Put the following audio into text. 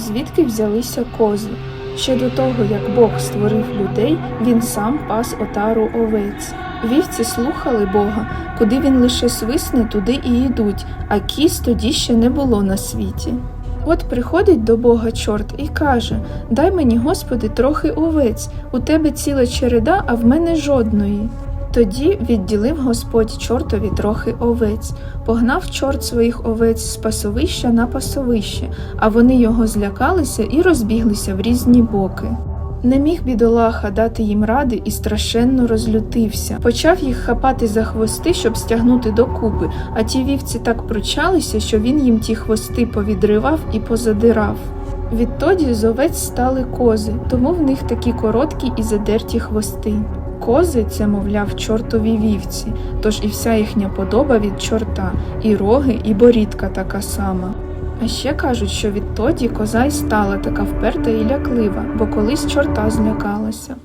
звідки взялися кози. Ще до того, як Бог створив людей, він сам пас отару овець. Вівці слухали Бога, куди він лише свисне, туди і йдуть, а кіз тоді ще не було на світі. От приходить до Бога чорт і каже: Дай мені, Господи, трохи овець, у тебе ціла череда, а в мене жодної. Тоді відділив Господь чортові трохи овець, погнав чорт своїх овець з пасовища на пасовище, а вони його злякалися і розбіглися в різні боки. Не міг бідолаха дати їм ради і страшенно розлютився. Почав їх хапати за хвости, щоб стягнути докупи, а ті вівці так пручалися, що він їм ті хвости повідривав і позадирав. Відтоді з овець стали кози, тому в них такі короткі і задерті хвости. Кози це, мовляв, чортові вівці, тож і вся їхня подоба від чорта, і роги, і борідка така сама. А ще кажуть, що відтоді коза й стала така вперта і ляклива, бо колись чорта злякалася.